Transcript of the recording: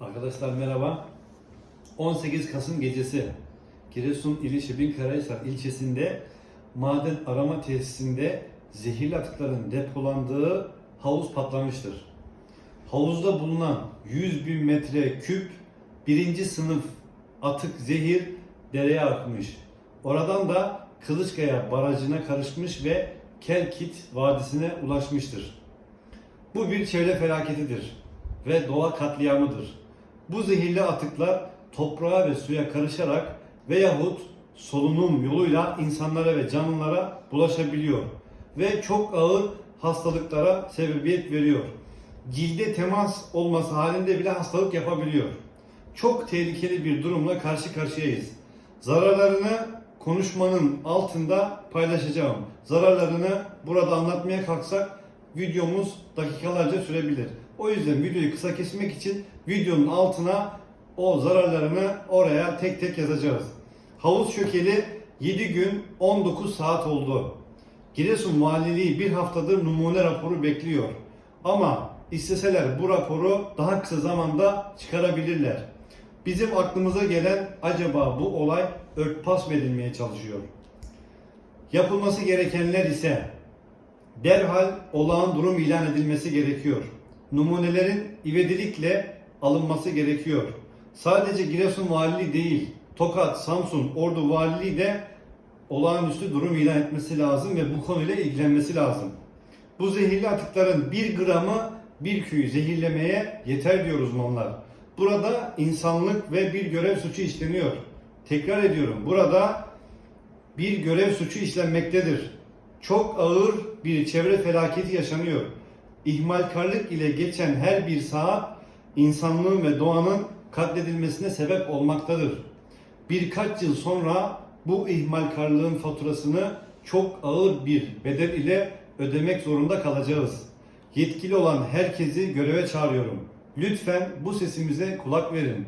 Arkadaşlar merhaba. 18 Kasım gecesi Giresun ili Şebinkarahisar ilçesinde maden arama tesisinde zehirli atıkların depolandığı havuz patlamıştır. Havuzda bulunan 100 bin metre küp birinci sınıf atık zehir dereye akmış. Oradan da Kılıçkaya Barajı'na karışmış ve Kelkit Vadisi'ne ulaşmıştır. Bu bir çevre felaketidir ve doğa katliamıdır. Bu zehirli atıklar toprağa ve suya karışarak veyahut solunum yoluyla insanlara ve canlılara bulaşabiliyor ve çok ağır hastalıklara sebebiyet veriyor. Cilde temas olması halinde bile hastalık yapabiliyor. Çok tehlikeli bir durumla karşı karşıyayız. Zararlarını konuşmanın altında paylaşacağım. Zararlarını burada anlatmaya kalksak videomuz dakikalarca sürebilir. O yüzden videoyu kısa kesmek için videonun altına o zararlarını oraya tek tek yazacağız. Havuz çökeli 7 gün 19 saat oldu. Giresun Valiliği bir haftadır numune raporu bekliyor. Ama isteseler bu raporu daha kısa zamanda çıkarabilirler. Bizim aklımıza gelen acaba bu olay örtbas edilmeye çalışıyor? Yapılması gerekenler ise derhal olağan durum ilan edilmesi gerekiyor. Numunelerin ivedilikle alınması gerekiyor. Sadece Giresun Valiliği değil, Tokat, Samsun, Ordu Valiliği de olağanüstü durum ilan etmesi lazım ve bu konuyla ilgilenmesi lazım. Bu zehirli atıkların bir gramı bir köyü zehirlemeye yeter diyor uzmanlar. Burada insanlık ve bir görev suçu işleniyor. Tekrar ediyorum. Burada bir görev suçu işlenmektedir. Çok ağır bir çevre felaketi yaşanıyor. İhmalkarlık ile geçen her bir saat insanlığın ve doğanın katledilmesine sebep olmaktadır. Birkaç yıl sonra bu ihmalkarlığın faturasını çok ağır bir bedel ile ödemek zorunda kalacağız. Yetkili olan herkesi göreve çağırıyorum. Lütfen bu sesimize kulak verin.